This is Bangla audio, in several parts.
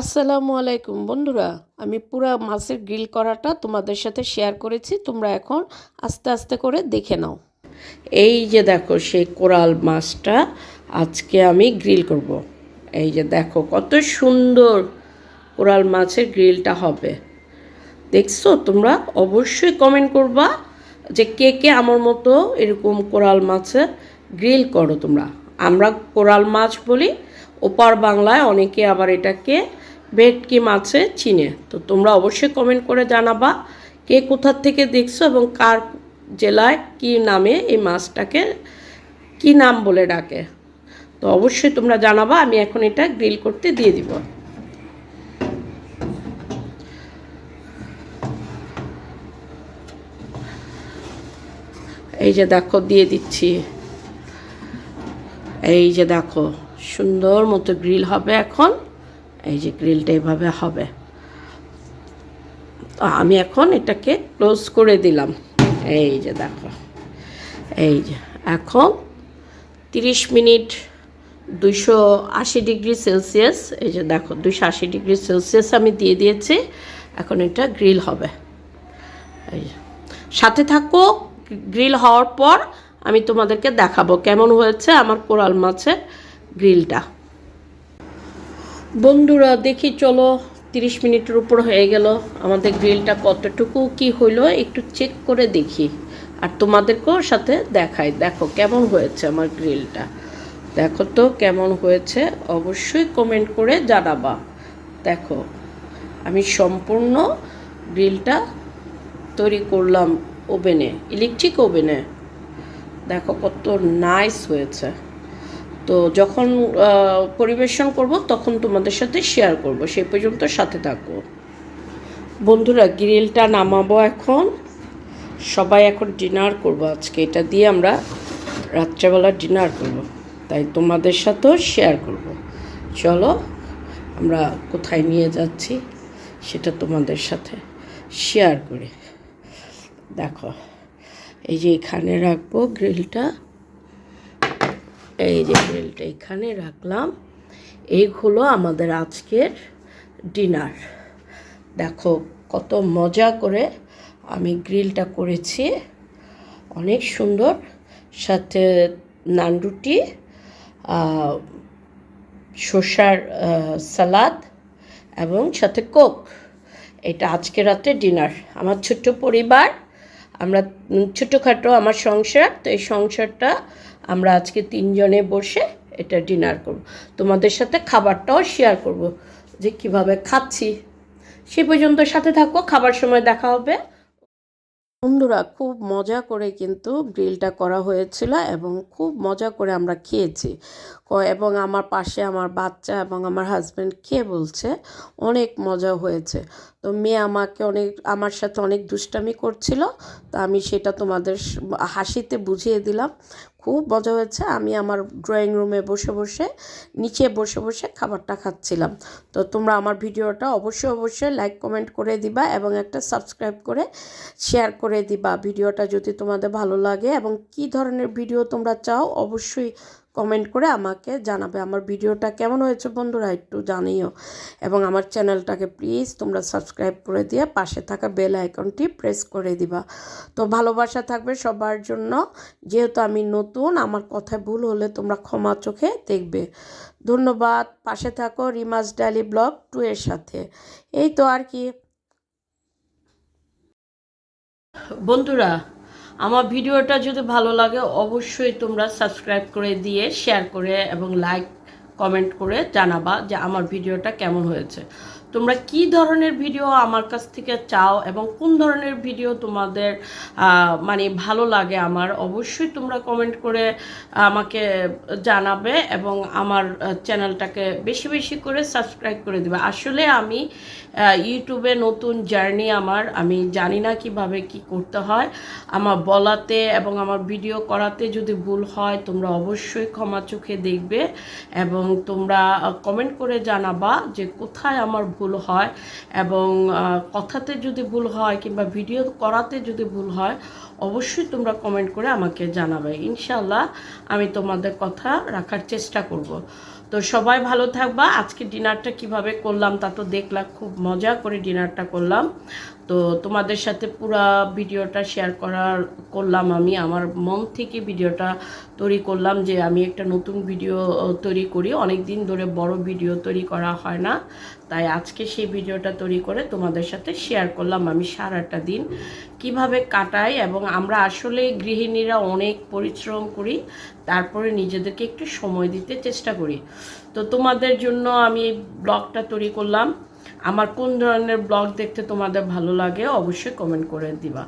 আসসালামু আলাইকুম বন্ধুরা, আমি পুরা মাছের গ্রিল করাটা তোমাদের সাথে শেয়ার করেছি, তোমরা এখন আস্তে আস্তে করে দেখে নাও। এই যে দেখো সেই কোরাল মাছটা আজকে আমি গ্রিল করব। এই যে দেখো কত সুন্দর কোরাল মাছের গ্রিলটা হবে। দেখছ তোমরা? অবশ্যই কমেন্ট করবা যে কে কে আমার মতো এরকম কোরাল মাছের গ্রিল করো তোমরা। আমরা কোরাল মাছ বলি, ওপার বাংলায় অনেকে আবার এটাকে ভেটকি মাছে চিনে। তো তোমরা অবশ্যই কমেন্ট করে জানাবা কে কোথার থেকে দেখছ এবং কার জেলায় কি নামে এই মাছটাকে কি নাম বলে ডাকে। তো অবশ্যই তোমরা জানাবা, আমি এখন এটা গ্রিল করতে দিয়ে দিব। এই যে দেখো, দিয়ে দিচ্ছি। এই যে দেখো, সুন্দর মতো গ্রিল হবে এখন। এই যে গ্রিলটা এভাবে হবে। তো আমি এখন এটাকে ক্লোজ করে দিলাম। এই যে দেখো। এই যে এখন তিরিশ মিনিট দুইশো আশি ডিগ্রি সেলসিয়াস, এই যে দেখো দুইশো আশি ডিগ্রি সেলসিয়াস আমি দিয়ে দিয়েছি। এখন এটা গ্রিল হবে। এই যে। সাথে থাকো গ্রিল হওয়ার পর আমি তোমাদেরকে দেখাবো কেমন হয়েছে আমার কোরাল মাছের গ্রিলটা বন্ধুরা, দেখি চলো, তিরিশ মিনিটের উপর হয়ে গেল। আমাদের গ্রিলটা কতটুকু, কি হইল, একটু চেক করে দেখি। আর তোমাদেরকেও সাথে দেখাই। দেখো, কেমন হয়েছে আমার গ্রিলটা দেখো তো, কেমন হয়েছে, অবশ্যই কমেন্ট করে জানাবা। দেখো, আমি সম্পূর্ণ গ্রিলটা তৈরি করলাম ওভেনে ইলেকট্রিক ওভেনে দেখো, কত নাইস হয়েছে। তো যখন পরিবেশন করব, তখন তোমাদের সাথে শেয়ার করব। সেই পর্যন্ত সাথে থাকো। বন্ধুরা গ্রিলটা নামাবো এখন। সবাই এখন ডিনার করব আজকে। এটা দিয়ে আমরা রাত্রেবেলা ডিনার করব। তাই তোমাদের সাথেও শেয়ার করব। চলো, আমরা কোথায় নিয়ে যাচ্ছি সেটা তোমাদের সাথে শেয়ার করি। দেখো, এই যে এখানে রাখব গ্রিলটা এই যে গ্রিলটা এখানে রাখলাম। এই হলো আমাদের আজকের ডিনার। দেখো কত মজা করে আমি গ্রিলটা করেছি। অনেক সুন্দর। সাথে নানরুটি আহ, শসার সালাদ এবং সাথে কোক। এটা আজকে রাতে ডিনার। আমার ছোট্ট পরিবার আমরা ছোটোখাটো আমার সংসার তো এই সংসারটা আমরা আজকে তিনজনে বসে এটা ডিনার করব। তোমাদের সাথে খাবারটাও শেয়ার করব যে কীভাবে খাচ্ছি। সে পর্যন্ত সাথে থাকো, খাবার সময় দেখা হবে। বন্ধুরা, খুব মজা করে কিন্তু গ্রিলটা করা হয়েছিল এবং খুব মজা করে আমরা খেয়েছি। এবং আমার পাশে আমার বাচ্চা এবং আমার হাজব্যান্ড খেয়ে বলছে, অনেক মজা হয়েছে। তো মেয়ে আমাকে অনেক, আমার সাথে অনেক দুষ্টামি করছিল, তো আমি সেটা তোমাদের হাসিতে বুঝিয়ে দিলাম। খুব মজা হয়েছে। আমি আমার ড্রয়িং রুমে বসে বসে, নিচে বসে বসে খাবারটা খাচ্ছিলাম। তো তোমরা আমার ভিডিওটা অবশ্যই অবশ্যই লাইক কমেন্ট করে দিবা এবং একটা সাবস্ক্রাইব করে শেয়ার করে দিবা। ভিডিওটা যদি তোমাদের ভালো লাগে এবং কি ধরনের ভিডিও তোমরা চাও, অবশ্যই কমেন্ট করে আমাকে জানাবে আমার ভিডিওটা কেমন হয়েছে বন্ধুরা একটু জানিও। এবং আমার চ্যানেলটাকে প্লিজ তোমরা সাবস্ক্রাইব করে দিয়ে পাশে থাকা বেল আইকনটি প্রেস করে দিবা। তো ভালোবাসা থাকবে সবার জন্য। যেহেতু আমি নতুন, আমার কথায় ভুল হলে তোমরা ক্ষমা চোখে দেখবে। ধন্যবাদ। পাশে থাকো রিমাস ডালি ব্লগ টু এর সাথে। এই তো আর কি। বন্ধুরা আমার ভিডিওটা যদি ভালো লাগে, অবশ্যই তোমরা সাবস্ক্রাইব করে দিয়ে শেয়ার করে এবং লাইক কমেন্ট করে জানাবা যে আমার ভিডিওটা কেমন হয়েছে। তোমরা কি ধরনের ভিডিও আমার কাছ থেকে চাও এবং কোন ধরনের ভিডিও তোমাদের মানে ভালো লাগে আমার, অবশ্যই তোমরা কমেন্ট করে আমাকে জানাবে এবং আমার চ্যানেলটাকে বেশি বেশি করে সাবস্ক্রাইব করে দেবে। আসলে আমি ইউটিউবে নতুন জার্নি আমার, আমি জানি না কীভাবে কি করতে হয়। আমার বলাতে এবং আমার ভিডিও করাতে যদি ভুল হয়, তোমরা অবশ্যই ক্ষমা চোখে দেখবে এবং তোমরা কমেন্ট করে জানাবা যে কোথায় আমার ভুল হয় এবং কথাতে যদি ভুল হয় কিংবা ভিডিও করাতে যদি ভুল হয়, অবশ্যই তোমরা কমেন্ট করে আমাকে জানাবে। ইনশাল্লাহ আমি তোমাদের কথা রাখার চেষ্টা করব। তো সবাই ভালো থাকবা। আজকে ডিনারটা কীভাবে করলাম তা তো দেখলাম, খুব মজা করে ডিনারটা করলাম। তো তোমাদের সাথে পুরা ভিডিওটা শেয়ার করার করলাম আমি। আমার মন থেকে ভিডিওটা তৈরি করলাম যে আমি একটা নতুন ভিডিও তৈরি করি। অনেক দিন ধরে বড় ভিডিও তৈরি করা হয় না। তাই আজকে সেই ভিডিওটা তৈরি করে তোমাদের সাথে শেয়ার করলাম আমি সারাটা দিন। কীভাবে কাটাই এবং আমরা আসলে গৃহিণীরা অনেক পরিশ্রম করি, তারপরে নিজেদেরকে একটু সময় দিতে চেষ্টা করি। তো তোমাদের জন্য আমি ব্লগটা তৈরি করলাম। আমার কোন ধরনের ব্লগ দেখতে তোমাদের ভালো লাগে অবশ্যই কমেন্ট করে দিবা।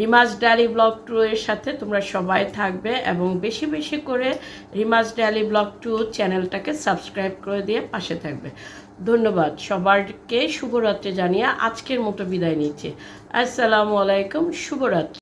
রিমাজ ডায়ালি ব্লগ টু এর সাথে তোমরা সবাই থাকবে এবং বেশি বেশি করে রিমাজ ডায়ালি ব্লগ টু চ্যানেলটাকে সাবস্ক্রাইব করে দিয়ে পাশে থাকবে। ধন্যবাদ সবারকে, শুভরাত্রি জানিয়ে আজকের মতো বিদায় নিচ্ছে। আসসালামু আলাইকুম, শুভরাত্রি।